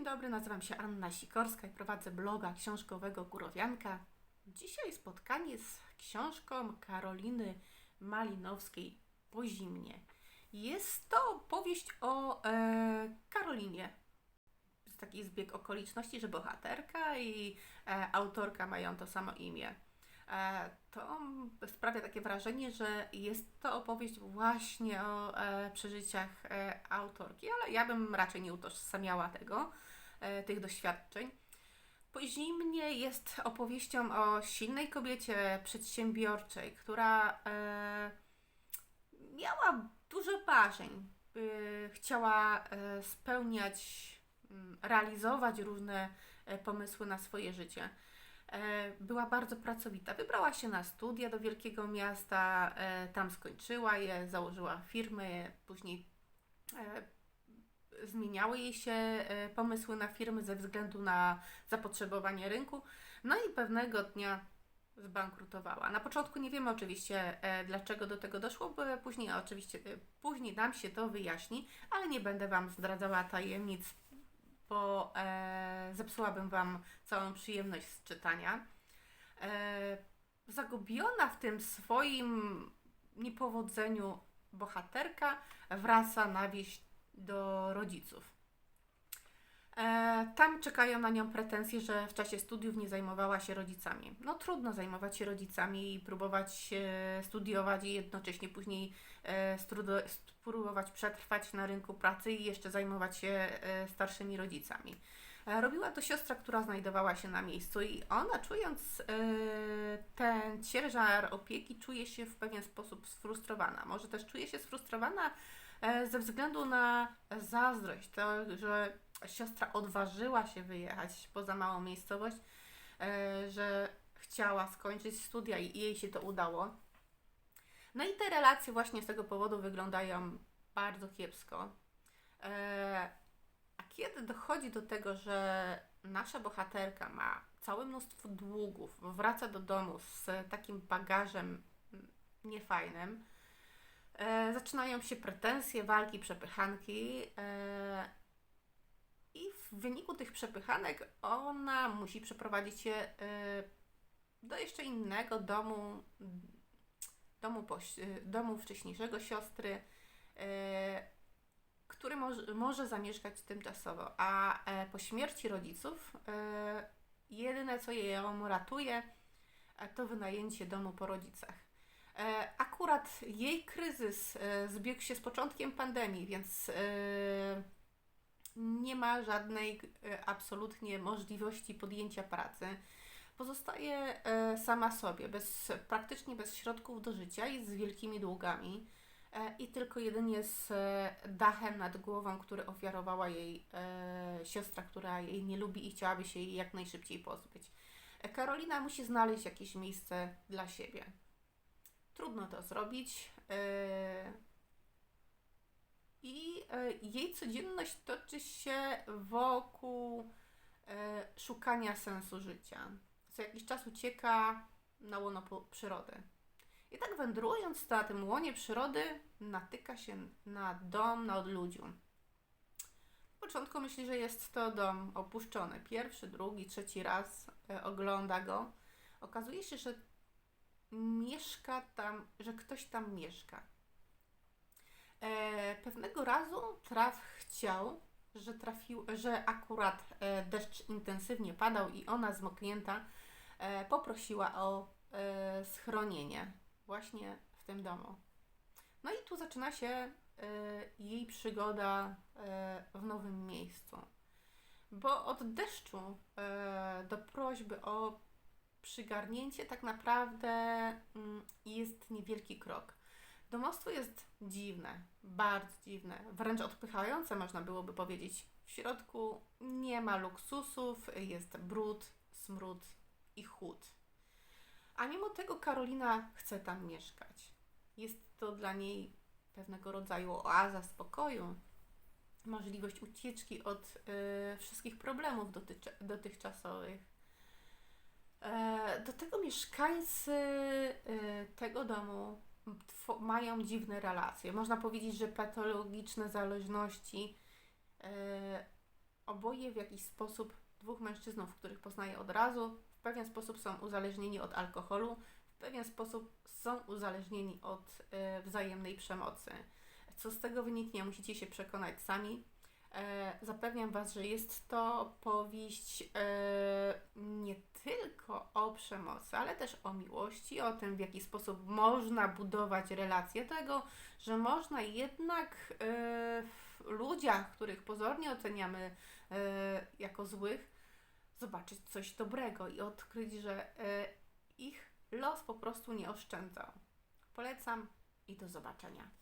Dzień dobry, nazywam się Anna Sikorska i prowadzę bloga książkowego Górowianka. Dzisiaj spotkanie z książką Karoliny Malinowskiej po zimnie. Jest to powieść o e, Karolinie. Jest taki zbieg okoliczności, że bohaterka i e, autorka mają to samo imię. E, to sprawia takie wrażenie, że jest to opowieść właśnie o e, przeżyciach e, autorki, ale ja bym raczej nie utożsamiała tego, tych doświadczeń. Zimnie jest opowieścią o silnej kobiecie przedsiębiorczej, która miała dużo marzeń. chciała spełniać, mm, realizować różne pomysły na swoje życie. E, Była bardzo pracowita. Wybrała się na studia do wielkiego miasta, e, tam skończyła je, założyła firmy, później e, zmieniały jej się pomysły na firmy ze względu na zapotrzebowanie rynku. No i pewnego dnia zbankrutowała. Na początku nie wiemy oczywiście, dlaczego do tego doszło, bo później oczywiście, później nam się to wyjaśni, ale nie będę Wam zdradzała tajemnic, bo e, zepsułabym Wam całą przyjemność z czytania. E, zagubiona w tym swoim niepowodzeniu bohaterka wraca na wieś do rodziców. E, tam czekają na nią pretensje, że w czasie studiów nie zajmowała się rodzicami. No trudno zajmować się rodzicami i próbować e, studiować i jednocześnie później e, spróbować przetrwać na rynku pracy i jeszcze zajmować się starszymi rodzicami. Robiła to siostra, która znajdowała się na miejscu i ona czując ten ciężar opieki czuje się w pewien sposób sfrustrowana. Może też czuje się sfrustrowana ze względu na zazdrość, to, że siostra odważyła się wyjechać poza małą miejscowość, e, że chciała skończyć studia i jej się to udało. No i te relacje właśnie z tego powodu wyglądają bardzo kiepsko. E, a kiedy dochodzi do tego, że nasza bohaterka ma całe mnóstwo długów, wraca do domu z takim bagażem mm, niefajnym, e, zaczynają się pretensje, walki, przepychanki. Wyniku tych przepychanek ona musi przeprowadzić się e, do jeszcze innego domu, domu, e, domu wcześniejszego siostry, e, który może, może zamieszkać tymczasowo. A e, po śmierci rodziców jedyne, co ją ratuje, e, to wynajęcie domu po rodzicach. E, Akurat jej kryzys zbiegł się z początkiem pandemii, więc nie ma żadnej e, absolutnie możliwości podjęcia pracy. Pozostaje e, sama sobie, bez, praktycznie bez środków do życia i z wielkimi długami. E, I tylko jedynie z dachem nad głową, który ofiarowała jej siostra, która jej nie lubi i chciałaby się jej jak najszybciej pozbyć. Karolina musi znaleźć jakieś miejsce dla siebie. Trudno to zrobić. I e, jej codzienność toczy się wokół e, szukania sensu życia. Co jakiś czas ucieka na łono przyrody. I tak wędrując na tym łonie przyrody, natyka się na dom na odludziu. W początku myśli, że jest to dom opuszczony. Pierwszy, drugi, trzeci raz e, ogląda go. Okazuje się, że mieszka tam, że ktoś tam mieszka. Pewnego razu traf chciał, że trafił, że akurat e, deszcz intensywnie padał i ona zmoknięta e, poprosiła o e, schronienie właśnie w tym domu. No i tu zaczyna się jej przygoda w nowym miejscu. Bo od deszczu do prośby o przygarnięcie tak naprawdę mm, jest niewielki krok. Domostwo jest dziwne, bardzo dziwne, wręcz odpychające można byłoby powiedzieć. W środku nie ma luksusów, jest brud, smród i chłód. A mimo tego Karolina chce tam mieszkać. Jest to dla niej pewnego rodzaju oaza spokoju, możliwość ucieczki od y, wszystkich problemów dotychczasowych. E, do tego mieszkańcy y, tego domu mają dziwne relacje. Można powiedzieć, że patologiczne zależności ob- oboje w jakiś sposób, dwóch mężczyznów, których poznaję od razu, w pewien sposób są uzależnieni od alkoholu, w pewien sposób są uzależnieni od e, wzajemnej przemocy. Co z tego wyniknie, musicie się przekonać sami. E, zapewniam Was, że jest to powieść e, nie tylko o przemocy, ale też o miłości, o tym, w jaki sposób można budować relacje, tego, że można jednak e, w ludziach, których pozornie oceniamy jako złych, zobaczyć coś dobrego i odkryć, że ich los po prostu nie oszczędzał. Polecam i do zobaczenia.